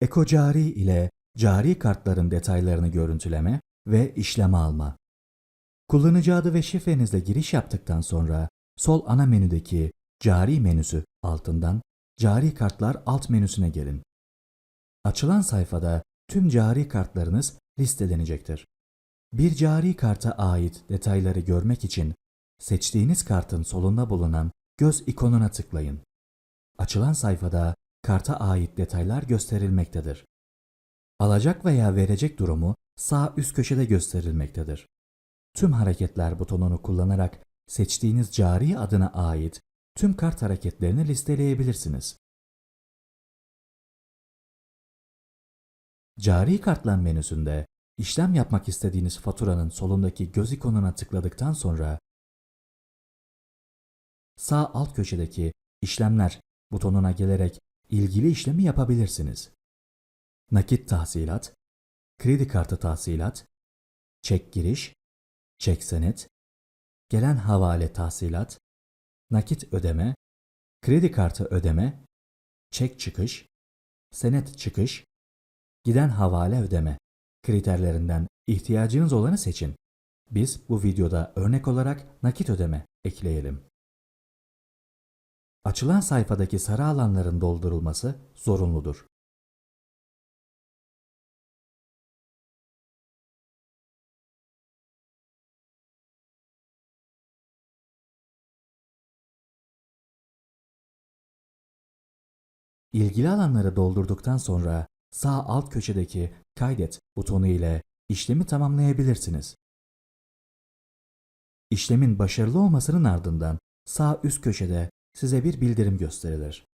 EkoCari ile cari kartların detaylarını görüntüleme ve işleme alma. Kullanıcı adı ve şifrenizle giriş yaptıktan sonra sol ana menüdeki Cari menüsü altından Cari kartlar alt menüsüne gelin. Açılan sayfada tüm cari kartlarınız listelenecektir. Bir cari karta ait detayları görmek için seçtiğiniz kartın solunda bulunan göz ikonuna tıklayın. Açılan sayfada karta ait detaylar gösterilmektedir. Alacak veya verecek durumu sağ üst köşede gösterilmektedir. Tüm hareketler butonunu kullanarak seçtiğiniz cari adına ait tüm kart hareketlerini listeleyebilirsiniz. Cari kartlar menüsünde işlem yapmak istediğiniz faturanın solundaki göz ikonuna tıkladıktan sonra sağ alt köşedeki işlemler butonuna gelerek ilgili işlemi yapabilirsiniz. Nakit tahsilat, kredi kartı tahsilat, çek giriş, çek senet, gelen havale tahsilat, nakit ödeme, kredi kartı ödeme, çek çıkış, senet çıkış, giden havale ödeme kriterlerinden ihtiyacınız olanı seçin. Biz bu videoda örnek olarak nakit ödeme ekleyelim. Açılan sayfadaki sarı alanların doldurulması zorunludur. İlgili alanları doldurduktan sonra sağ alt köşedeki kaydet butonu ile işlemi tamamlayabilirsiniz. İşlemin başarılı olmasının ardından sağ üst köşede size bir bildirim gösterilir.